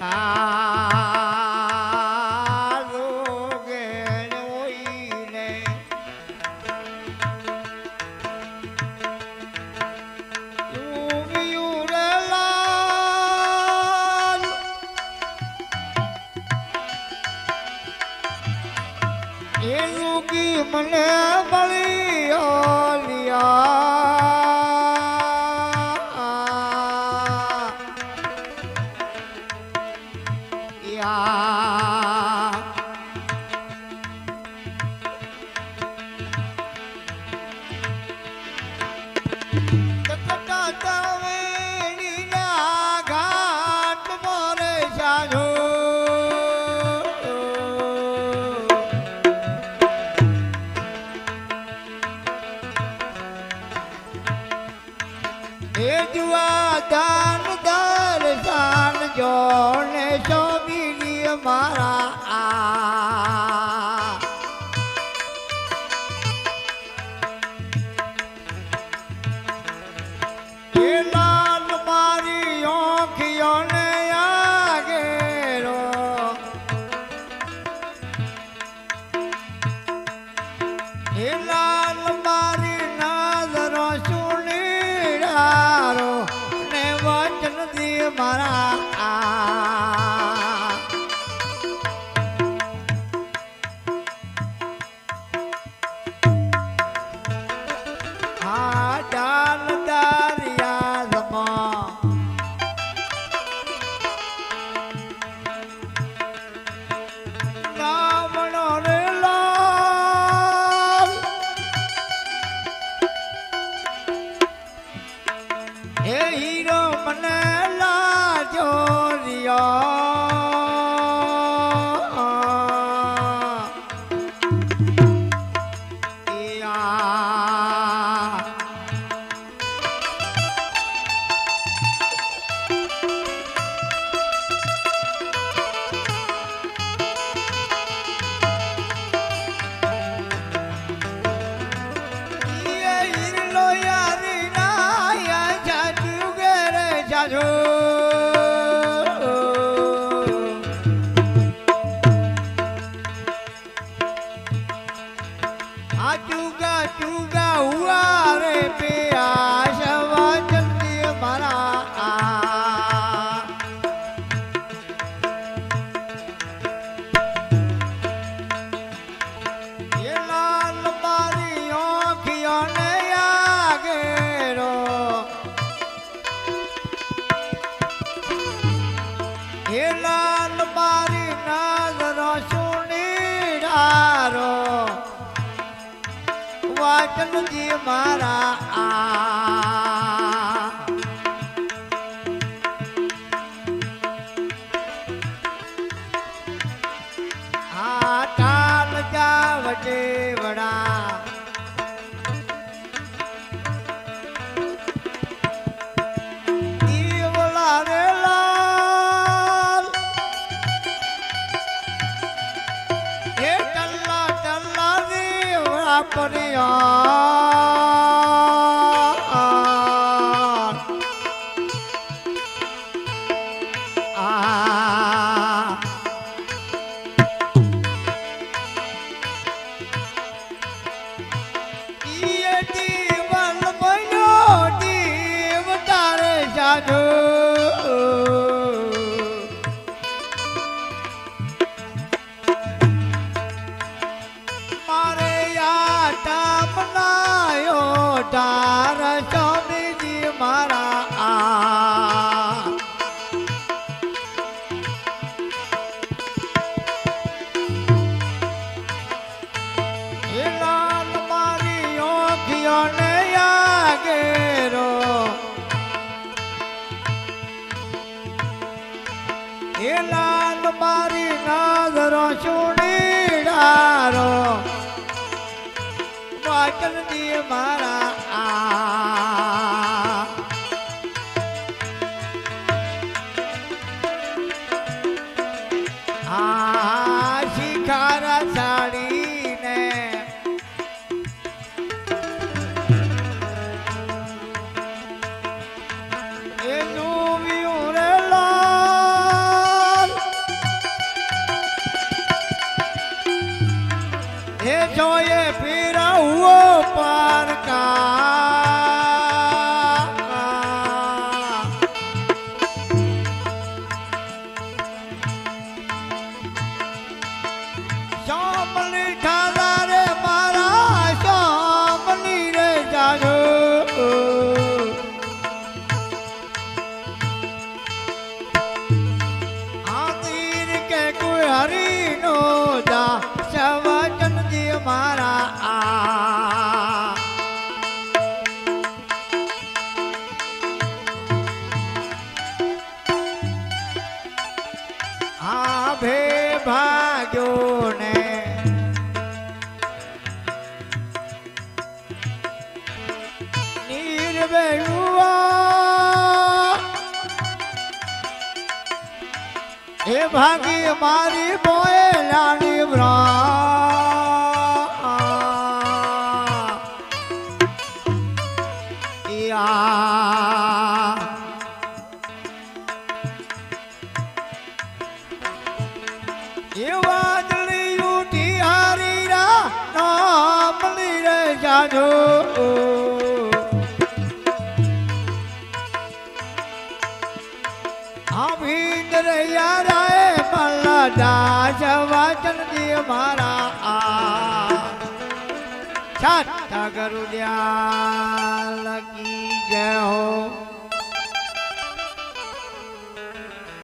啊。mara પાટણજી મારા આપની આ મારો. પાટણ દી મારા જે જોયે ફેરાવો પાર કા શામલી ઠાલા રે મારા શામલી રે જાજો આ તીર કે કોઈ હરી ભાગ્યો ને એ ભાગી મારી બોયલાની બ્રા જાજો. રહ્યા યારાએ મલ્લા દાસ વચન દે મારા આ. છાતા કરું દ્યા લગી ગયો